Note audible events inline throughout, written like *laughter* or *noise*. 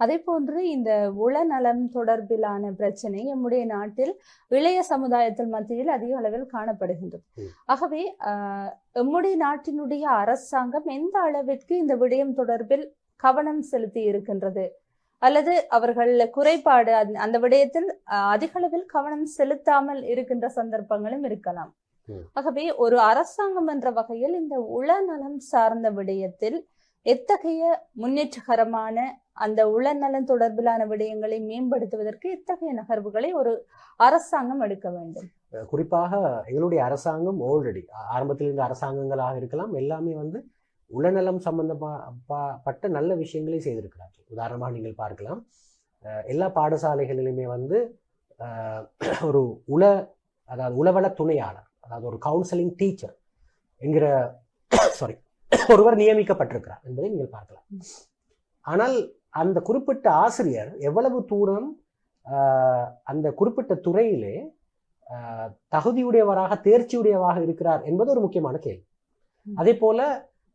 அதே போன்று இந்த உளநலம் தொடர்பிலான பிரச்சனை நம்முடைய நாட்டில் இளைய சமுதாயத்தில் மத்தியில் அதிக அளவில் காணப்படுகின்றது. ஆகவே ஆஹ், எம்முடைய நாட்டினுடைய அரசாங்கம் எந்த அளவிற்கு இந்த விடயம் தொடர்பில் கவனம் செலுத்தி இருக்கின்றது அல்லது அவர்கள் குறைபாடு அந்த- அந்த விடயத்தில் ஆஹ், அதிக அளவில் கவனம் செலுத்தாமல் இருக்கின்ற சந்தர்ப்பங்களும் இருக்கலாம். ஆகவே ஒரு அரசாங்கம் என்ற வகையில் இந்த உளநலம் சார்ந்த விடயத்தில் எத்தகைய முன்னேற்றகரமான அந்த உளநலன் தொடர்பிலான விடயங்களை மேம்படுத்துவதற்கு எத்தகைய நகர்வுகளை ஒரு அரசாங்கம் எடுக்க வேண்டும்? குறிப்பாக எங்களுடைய அரசாங்கம் ஆல்ரெடி ஆரம்பத்தில் இருந்த அரசாங்கங்களாக இருக்கலாம் எல்லாமே வந்து உளநலம் சம்பந்தப்பட்ட நல்ல விஷயங்களை செய்திருக்கிறார்கள். உதாரணமாக நீங்கள் பார்க்கலாம் எல்லா பாடசாலைகளிலுமே வந்து *clears throat* ஒரு உள அதாவது உளவள துணையாளர் அதாவது ஒரு கவுன்சிலிங் டீச்சர் என்கிற *coughs* சாரி ஒருவர் நியமிக்கப்பட்டிருக்கிறார் என்பதை நீங்கள் பார்க்கலாம். ஆனால் அந்த குறிப்பிட்ட ஆசிரியர் எவ்வளவு தூரம் அந்த குறிப்பிட்ட துறையிலே தகுதியுடையவராக தேர்ச்சியுடையவராக இருக்கிறார் என்பது ஒரு முக்கியமான கேள்வி. அதே போல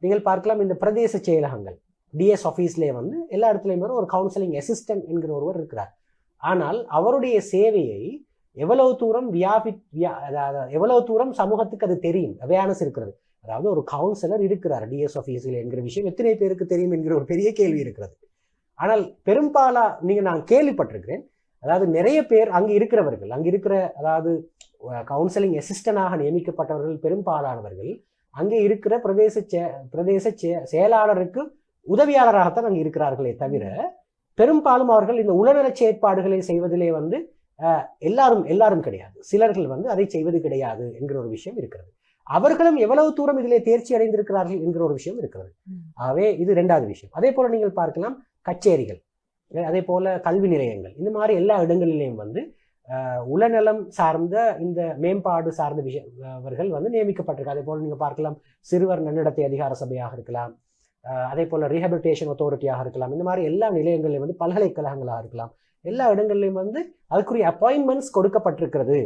நீங்கள் பார்க்கலாம் இந்த பிரதேச செயலகங்கள். டிஎஸ் ஆஃபீஸ்லேயே வந்து எல்லா இடத்துலையுமே ஒரு கவுன்சிலிங் அசிஸ்டன்ட் என்கிற ஒருவர் இருக்கிறார். ஆனால் அவருடைய சேவையை எவ்வளவு தூரம் வியாபி வியா அதாவது எவ்வளவு தூரம் சமூகத்துக்கு அது தெரியும் அவேர்னஸ் இருக்கிறது. அதாவது ஒரு கவுன்சிலர் இருக்கிறார் டிஎஸ் ஆஃபீஸில் என்கிற விஷயம் எத்தனை பேருக்கு தெரியும் என்கிற ஒரு பெரிய கேள்வி இருக்கிறது. ஆனால் பெரும்பாலா நீங்க நான் கேள்விப்பட்டிருக்கிறேன் அதாவது நிறைய பேர் அங்கு இருக்கிறவர்கள் அங்கு இருக்கிற அதாவது கவுன்சிலிங் அசிஸ்டண்டாக நியமிக்கப்பட்டவர்கள் பெரும்பாலானவர்கள் அங்கே இருக்கிற பிரதேச செ- பிரதேச செ- செயலாளருக்கு உதவியாளராகத்தான் அங்கே இருக்கிறார்களே தவிர பெரும்பாலும் அவர்கள் இந்த உளநல செயற்பாடுகளை செய்வதிலே வந்து எல்லாரும் எல்லாரும் கிடையாது. சிலர்கள் வந்து அதை செய்வது கிடையாது என்கிற ஒரு விஷயம் இருக்கிறது. அவர்களும் எவ்வளவு தூரம் இதிலே தேர்ச்சி அடைந்திருக்கிறார்கள் என்கிற ஒரு விஷயம் இருக்கிறது. ஆகவே இது ரெண்டாவது விஷயம். அதே போல நீங்கள் பார்க்கலாம் கச்சேரிகள். அதே போல கல்வி நிலையங்கள். இந்த மாதிரி எல்லா இடங்களிலேயும் வந்து உளநலம் சார்ந்த இந்த மேம்பாடு சார்ந்த விஷய அவர்கள் வந்து நியமிக்கப்பட்டிருக்கு அதே போல நீங்க பார்க்கலாம் சிறுவர் நன்னடத்தை அதிகார சபையாக இருக்கலாம். அதே போல ரீஹபிலிட்டேஷன் அத்தாரிட்டியாக இருக்கலாம். இந்த மாதிரி எல்லா நிலையங்களிலும் வந்து பல்கலைக்கழகங்களாக இருக்கலாம். எல்லா இடங்கள்லையும் வந்து அதுக்குரிய அப்பாயின்மெண்ட்ஸ் கொடுக்கப்பட்டிருக்கிறது.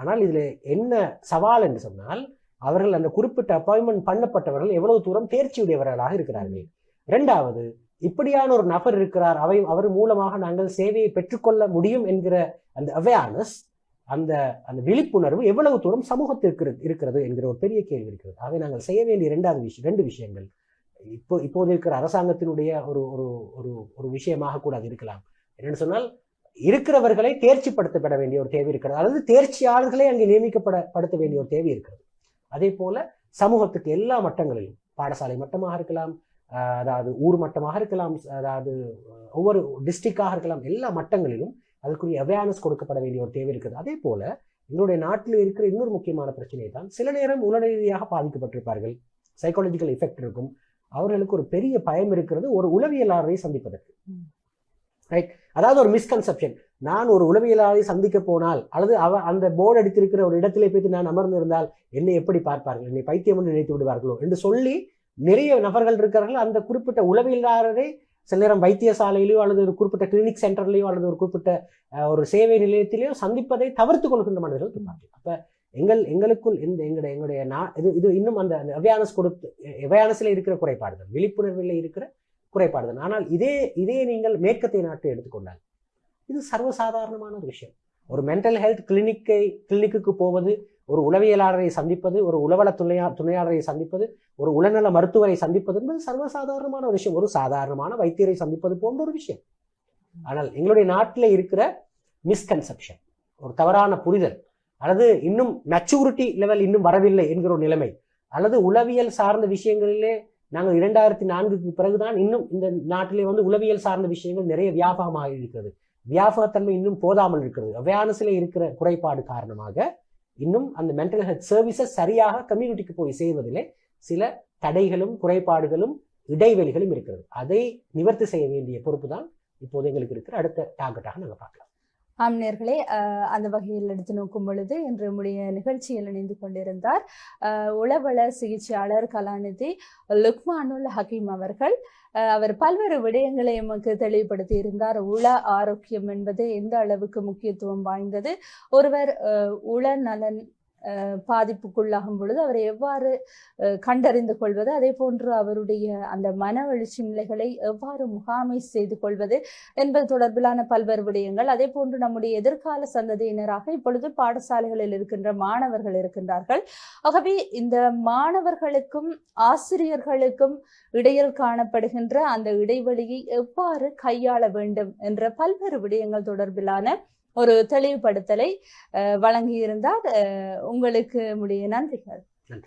ஆனால் இதுல என்ன சவால் என்று சொன்னால் அவர்கள் அந்த குறிப்பிட்ட அப்பாயின்மெண்ட் பண்ணப்பட்டவர்கள் எவ்வளவு தூரம் தேர்ச்சியுடையவர்களாக இருக்கிறார்கள்? இரண்டாவது இப்படியான ஒரு நபர் இருக்கிறார். அவை அவர் மூலமாக நாங்கள் சேவையை பெற்றுக்கொள்ள முடியும் என்கிற அந்த அவேர்னஸ் அந்த அந்த விழிப்புணர்வு எவ்வளவு தூரம் சமூகத்திற்கு இருக்கிறது என்கிற ஒரு பெரிய கேள்வி இருக்கிறது. அவை நாங்கள் செய்ய வேண்டிய இரண்டாவது விஷயம் ரெண்டு விஷயங்கள். இப்போ இப்போது இருக்கிற அரசாங்கத்தினுடைய ஒரு ஒரு ஒரு ஒரு விஷயமாக கூட அது இருக்கலாம். என்னென்னு சொன்னால் இருக்கிறவர்களை தேர்ச்சிப்படுத்தப்பட வேண்டிய ஒரு தேவை இருக்கிறது. அதாவது தேர்ச்சியாளர்களை அங்கே நியமிக்கப்பட படுத்த வேண்டிய ஒரு தேவை இருக்கிறது. அதே போல சமூகத்துக்கு எல்லா மட்டங்களிலும் பாடசாலை மட்டமாக இருக்கலாம் அதாவது ஊர் மட்டமாக இருக்கலாம் அதாவது ஒவ்வொரு டிஸ்ட்ரிக்டாக இருக்கலாம் எல்லா மட்டங்களிலும் அதுக்குரிய அவேர்னஸ் கொடுக்கப்பட வேண்டிய ஒரு தேவை இருக்குது. அதே போல எங்களுடைய நாட்டில் இருக்கிற இன்னொரு முக்கியமான பிரச்சனை தான் சில நேரம் உள ரீதியாக பாதிக்கப்பட்டிருப்பார்கள். சைக்காலஜிக்கல் எஃபெக்ட் இருக்கும். அவர்களுக்கு ஒரு பெரிய பயம் இருக்கிறது ஒரு உளவியலாளரை சந்திப்பதற்கு. ரைட் அதாவது ஒரு மிஸ்கன்செப்ஷன் நான் ஒரு உளவியலாளரை சந்திக்க போனால் அல்லது அவ அந்த போர்டு அடித்திருக்கிற ஒரு இடத்திலே போய்த்து நான் அமர்ந்திருந்தால் என்னை எப்படி பார்ப்பார்கள்? என்னை பைத்தியம் என்று நினைத்து விடுவார்களோ? என்று சொல்லி நிறைய நபர்கள் இருக்கிறார்கள். அந்த குறிப்பிட்ட உளவியலாளரை சில நேரம் வைத்தியசாலையிலயோ அல்லது ஒரு குறிப்பிட்ட கிளினிக் சென்டர்லேயோ அல்லது ஒரு குறிப்பிட்ட ஒரு சேவை நிலையத்திலேயோ சந்திப்பதை தவிர்த்து கொள்கின்ற மனிதர்கள் இருப்பார்கள். அப்போ எங்கள் எங்களுக்குள் இந்த எங்களுடைய எங்களுடைய நா இது இது இன்னும் அந்த அவேர்னஸ் கொடுத்து அவேர்னஸ்ல இருக்கிற குறைபாடுகள் விழிப்புணர்வில் இருக்கிற குறைபாடுதான். ஆனால் இதே இதே நீங்கள் மேற்கத்தை நாட்டை எடுத்துக்கொண்டால் இது சர்வசாதாரணமான ஒரு விஷயம். ஒரு மென்டல் ஹெல்த் கிளினிக்கை கிளினிக்கு போவது ஒரு உளவியலாளரை சந்திப்பது ஒரு உளவள துணையா துணையாளரை சந்திப்பது ஒரு உளநல மருத்துவரை சந்திப்பது என்பது சர்வசாதாரணமான ஒரு விஷயம். ஒரு சாதாரணமான வைத்தியரை சந்திப்பது போன்ற ஒரு விஷயம். ஆனால் எங்களுடைய நாட்டில் இருக்கிற மிஸ்கன்செப்ஷன் ஒரு தவறான புரிதல் அல்லது இன்னும் மெச்சூரிட்டி லெவல் இன்னும் வரவில்லை என்கிற ஒரு நிலைமை அல்லது உளவியல் சார்ந்த விஷயங்களிலே நாங்கள் இரண்டாயிரத்தி நான்குக்கு பிறகுதான் இன்னும் இந்த நாட்டிலே வந்து உளவியல் சார்ந்த விஷயங்கள் நிறைய வியாபகமாக இருக்கிறது. வியாபகத்தன்மை இன்னும் போதாமல் இருக்கிறது. அவேர்னஸ்ல இருக்கிற குறைபாடு காரணமாக இன்னும் அந்த மென்டல் ஹெல்த் சர்வீசஸ் சரியாக கம்யூனிட்டிக்கு போய் செய்வதிலே சில தடைகளும் குறைபாடுகளும் இடைவெளிகளும் இருக்கிறது. அதை நிவர்த்தி செய்ய வேண்டிய பொறுப்பு தான் இப்போது எங்களுக்கு இருக்கிற அடுத்த டார்கெட்டாக நாங்கள் பார்க்கலாம். ஆம் அந்த வகையில் எடுத்து நோக்கும் பொழுது இன்று முடிய நிகழ்ச்சியில் இணைந்து கொண்டிருந்தார். உளவள சிகிச்சையாளர் கலாநிதி லுக்மானுல் ஹக்கீம் அவர்கள். அவர் பல்வேறு விடயங்களை எமக்கு தெளிவுபடுத்தி இருந்தார். உள ஆரோக்கியம் என்பது எந்த அளவுக்கு முக்கியத்துவம் வாய்ந்தது? ஒருவர் உள நலன் பாதிப்புக்குள்ளாகும் பொழுது அவரை எவ்வாறு கண்டறிந்து கொள்வது? அதே போன்று அவருடைய அந்த மன எழுச்சி நிலைகளை எவ்வாறு முகாமை செய்து கொள்வது என்பது தொடர்பிலான பல்வேறு விடயங்கள். அதே போன்று நம்முடைய எதிர்கால சந்ததியினராக இப்பொழுது பாடசாலைகளில் இருக்கின்ற மாணவர்கள் இருக்கின்றார்கள். ஆகவே இந்த மாணவர்களுக்கும் ஆசிரியர்களுக்கும் இடையில் காணப்படுகின்ற அந்த இடைவெளியை எவ்வாறு கையாள வேண்டும் என்ற பல்வேறு விடயங்கள் தொடர்பிலான ஒரு தெளிவுபடுத்தலை அஹ், உங்களுக்கு முடிய நன்றிகள்.